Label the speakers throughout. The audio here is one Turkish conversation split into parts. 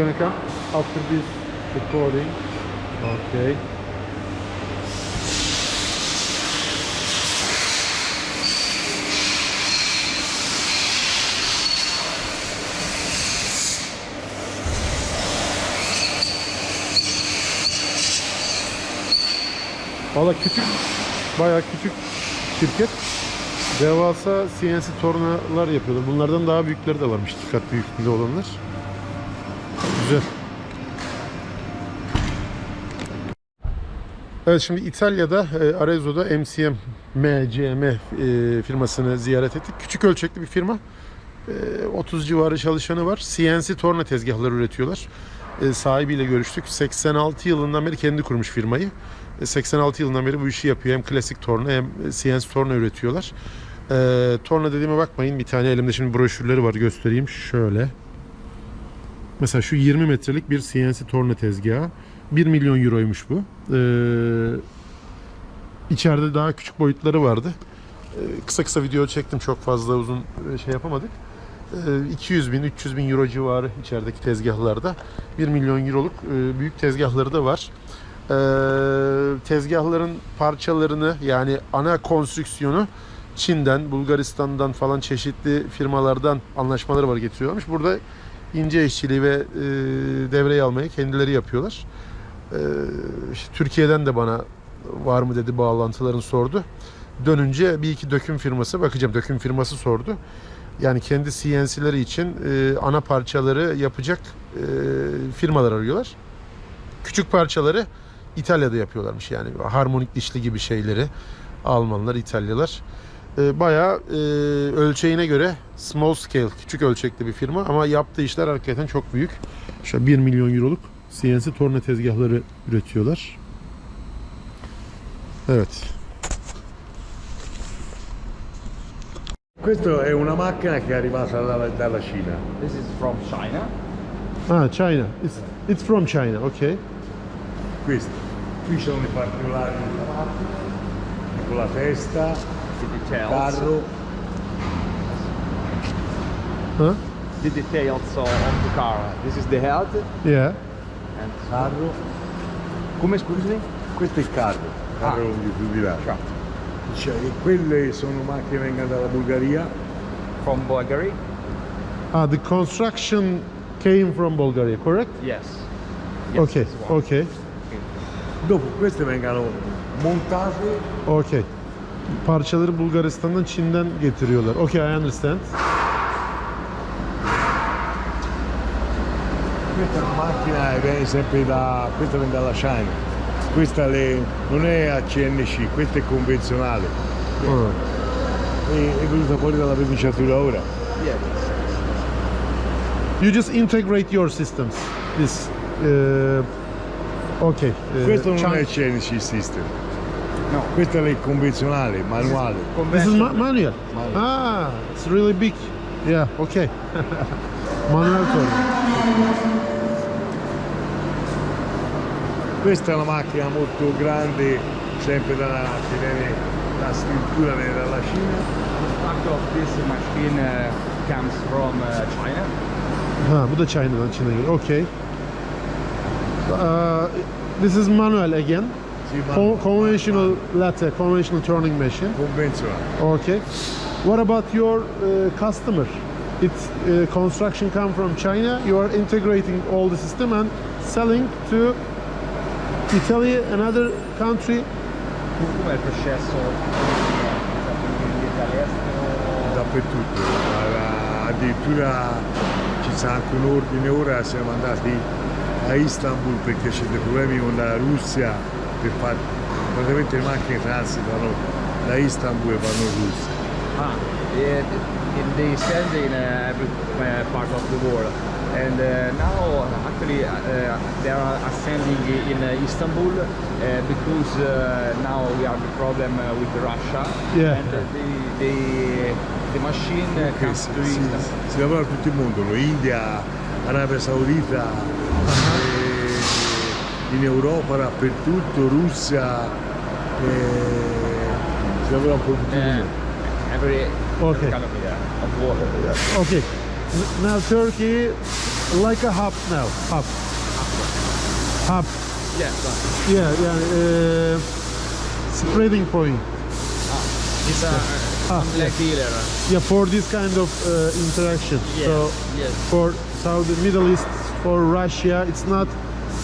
Speaker 1: gonna come after this recording. Okay. Valla küçük, bayağı küçük şirket. Devasa CNC tornalar yapıyorlar. Bunlardan daha büyükleri de varmış. iki kat büyüklüğünde olanlar. Güzel. Evet şimdi İtalya'da e, Arezzo'da MCM MCM e, firmasını ziyaret ettik. Küçük ölçekli bir firma. E, 30 civarı çalışanı var. CNC torna tezgahları üretiyorlar. E, sahibiyle görüştük. 86 yılından beri kendi kurmuş firmayı. E, 86 yılından beri bu işi yapıyor. Hem klasik torna hem CNC torna üretiyorlar. E, torna dediğime bakmayın. Bir tane elimde şimdi broşürleri var göstereyim. Şöyle. Mesela şu 20 metrelik bir CNC torna tezgahı. 1 milyon euroymuş bu. Ee, içeride daha küçük boyutları vardı. Ee, kısa kısa video çektim. Çok fazla uzun e, şey yapamadık. Ee, 200 bin, 300 bin euro civarı içerideki tezgahlarda. 1 milyon euroluk e, büyük tezgahları da var. Ee, tezgahların parçalarını yani ana konstrüksiyonu Çin'den, Bulgaristan'dan falan çeşitli firmalardan anlaşmaları var getiriyorlarmış. Burada ince işçiliği ve e, devreye almayı kendileri yapıyorlar. E, işte Türkiye'den de bana var mı dedi bağlantıların sordu. Dönünce bir iki döküm firması bakacağım döküm firması sordu. Yani kendi CNC'leri için e, ana parçaları yapacak e, firmalar arıyorlar. Küçük parçaları İtalya'da yapıyorlarmış yani harmonik dişli gibi şeyleri Almanlar, İtalyalar. E, bayağı e, ölçeğine göre small scale, küçük ölçekli bir firma ama yaptığı işler hakikaten çok büyük. Şöyle 1 milyon euroluk CNC torna tezgahları üretiyorlar. Evet.
Speaker 2: Questa è una macchina che è arrivata dalla, dalla Cina.
Speaker 3: This is from China.
Speaker 1: Ah, China. It's, it's from China, okay.
Speaker 2: Questa. Qui sono i particolari con la testa,
Speaker 3: The details.
Speaker 2: carro.
Speaker 1: Huh?
Speaker 3: The details of the car. This is the head.
Speaker 1: Yeah.
Speaker 3: And
Speaker 2: carro.
Speaker 3: come scusami?
Speaker 2: Questo è il carro, carro
Speaker 3: Ah.
Speaker 2: di più di là.
Speaker 3: Certo.
Speaker 2: Cioè, e quelle sono macchine che vengono dalla Bulgaria.
Speaker 3: From Bulgaria?
Speaker 1: Ah, the construction came from Bulgaria, correct?
Speaker 3: Yes. Yes,
Speaker 1: okay,
Speaker 3: this one.
Speaker 1: okay,
Speaker 2: Dopo queste vengono montate
Speaker 1: okay. Parçaları Bulgaristan'dan, Çin'den getiriyorlar. Okay, I understand.
Speaker 2: Questa è macchina viene sempre da. questa viene dalla China. Questa le- non è a CNC, questa è convenzionale.
Speaker 1: Ah.
Speaker 2: E- È venuta fuori dalla verniciatura ora.
Speaker 3: Yes.
Speaker 1: You just integrate your systems. This, uh, okay. uh,
Speaker 2: Questo non
Speaker 1: China-
Speaker 2: è CNC system.
Speaker 3: No.
Speaker 2: Questa è il convenzionale, manuale.
Speaker 1: This is ma- manual.
Speaker 2: Manual.
Speaker 1: Ah, it's really big. Yeah, okay. manuel torna.
Speaker 2: Questa è una macchina molto grande, sempre dalla, che viene, la struttura viene dalla Cina.
Speaker 3: Structure of this machine uh, comes from uh, China.
Speaker 1: Ha, bu da China'dan Çin'e geliyor. Okay. Uh, this is manual again.
Speaker 2: Si
Speaker 1: Con- conventional latte, conventional turning machine.
Speaker 2: convenzionale.
Speaker 1: Okay. What about your uh, customer? Its uh, construction come from China. You are integrating all the system and selling to Italy, another country.
Speaker 3: Come è il processo all'estero?
Speaker 2: Dappertutto. Addirittura ci sta anche un ordine ora, siamo andati a Istanbul perché c'è dei problemi con la Russia per fare praticamente le macchine transitano da Istanbul e vanno in Russia.
Speaker 3: Ah, it, it, they send in uh, every uh, part of the world. And uh, now, actually, uh, they are ascending in uh, Istanbul uh, because uh, now we have the problem uh, with Russia.
Speaker 1: Yeah.
Speaker 3: And uh, the, the, the machine uh,
Speaker 2: Che
Speaker 3: comes
Speaker 2: si,
Speaker 3: to
Speaker 2: si-
Speaker 3: Istanbul.
Speaker 2: si lavora in tutto il mondo? India, Arabia Saudita, in Europa dappertutto, Russia, eh, si lavora un po' in tutto il
Speaker 3: Uh,
Speaker 2: mondo.
Speaker 3: every,
Speaker 1: Okay.
Speaker 3: of, yeah, of water.
Speaker 1: Okay. Now Turkey like a hub now. Hub. Hub.
Speaker 3: Yeah,
Speaker 1: Yeah, yani uh, spreading point.
Speaker 3: it's a
Speaker 1: Ah,
Speaker 3: black dealer.
Speaker 1: Yeah, for this kind of uh, interaction.
Speaker 3: Yes,
Speaker 1: So
Speaker 3: yes.
Speaker 1: for Saudi Middle East, for Russia, it's not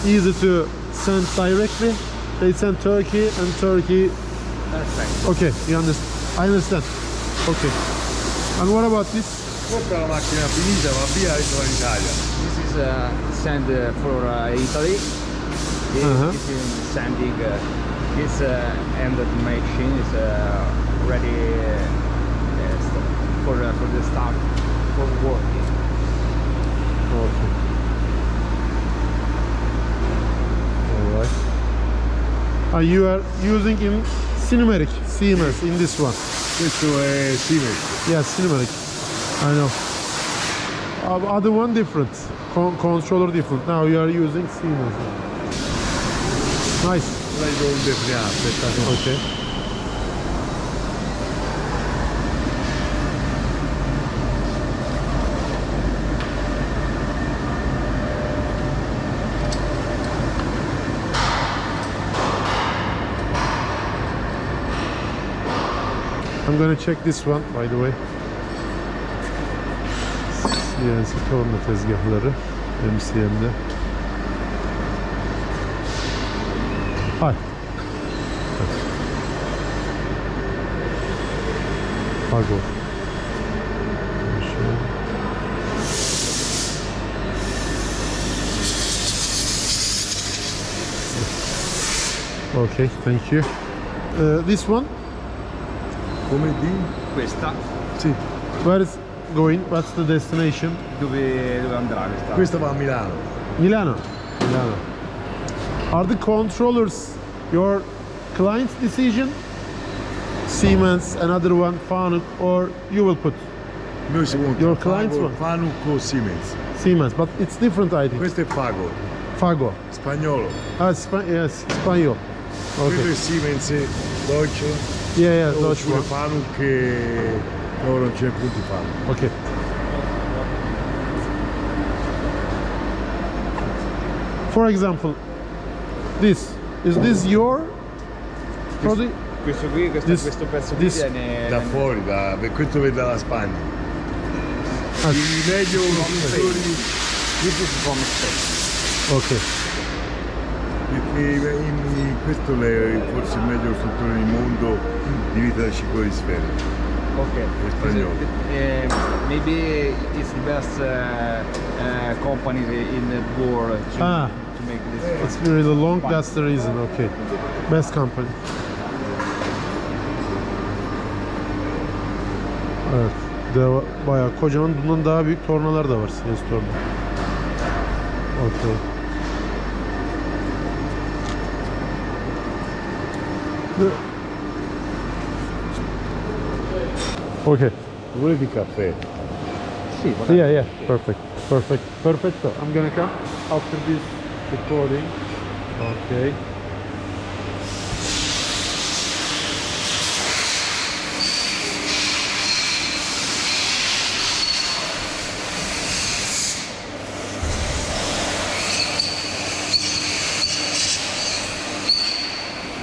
Speaker 1: easy to send directly. They sent Turkey and Turkey.
Speaker 3: Perfect.
Speaker 1: Okay, you understand? I understand. Okay. And what about this?
Speaker 2: Compra la macchina finita, va via e torna in Italia.
Speaker 3: This is uh, send uh, for uh, Italy. This,
Speaker 1: Uh-huh.
Speaker 3: this is sending. Uh, this uh, end machine is uh, ready uh, uh, for uh, for the start for working.
Speaker 1: Okay. All right. And you are using in cinematic Siemens in this one.
Speaker 2: Questo è Siemens.
Speaker 1: Yeah, cinematic. I know. Uh, other one different. Con- controller different. Now you are using Siemens. Nice.
Speaker 2: La Golden Prima, aspetta.
Speaker 1: Okay. I'm gonna check this one by the way. CNC torna tezgahları MCM'de. Hi. Şöyle. Okay, thank you. Uh, this one?
Speaker 2: Come di?
Speaker 3: Questa
Speaker 1: Sì. Where is going? What's the destination?
Speaker 3: dove, dove andrà questa?
Speaker 2: Questa va a Milano.
Speaker 1: Milano. Milano. Are the controllers your client's decision? Siemens, another one, Fanuc, or you will put
Speaker 2: Noi siamo
Speaker 1: Your clients
Speaker 2: Fago-
Speaker 1: one?
Speaker 2: Fanuc o Siemens.
Speaker 1: Siemens, but it's different, I think.
Speaker 2: Questo è Fago,
Speaker 1: Fago.
Speaker 2: spagnolo.
Speaker 1: Ah, Spa- yes.
Speaker 2: Questo
Speaker 1: Okay.
Speaker 2: è Siemens, Deutsche,
Speaker 1: Yeah, yeah, Dutch
Speaker 2: oppure
Speaker 1: one.
Speaker 2: Fanuc e... No, non c'è punti Fanuc.
Speaker 1: Okay. For example, this is this your product?
Speaker 3: Questo qui, questo,
Speaker 1: This-
Speaker 3: questo pezzo qui
Speaker 1: this-
Speaker 3: viene
Speaker 2: Da fuori, da, questo viene dalla Spagna.
Speaker 1: Ah,
Speaker 2: I meglio produttori,
Speaker 3: This is from Spain.
Speaker 1: Okay.
Speaker 2: Perché in, questo è forse il meglio costruttore del mondo di vita da ciclo di sfere.
Speaker 3: Okay.
Speaker 2: È spagnolo.
Speaker 3: Uh, maybe it's the best uh, uh, company in the world to,
Speaker 1: Ah.
Speaker 3: to make this.
Speaker 1: It's really long, that's the reason. Okay. Best company. Evet. Deva, bayağı kocaman bundan daha büyük tornalar da var Siemens torna. Okay. Okay.
Speaker 2: Vuole di caffè?
Speaker 3: Sì,
Speaker 1: Yeah, yeah. Perfect. Perfect. Perfecto. I'm gonna come after this recording. Okay.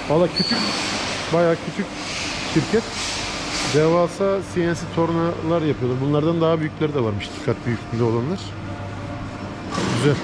Speaker 1: Valla küçük, bayağı küçük şirket. Devasa CNC tornalar yapıyorlar. Bunlardan daha büyükleri de varmış. Dikkat büyüklüğünde olanlar. Güzel.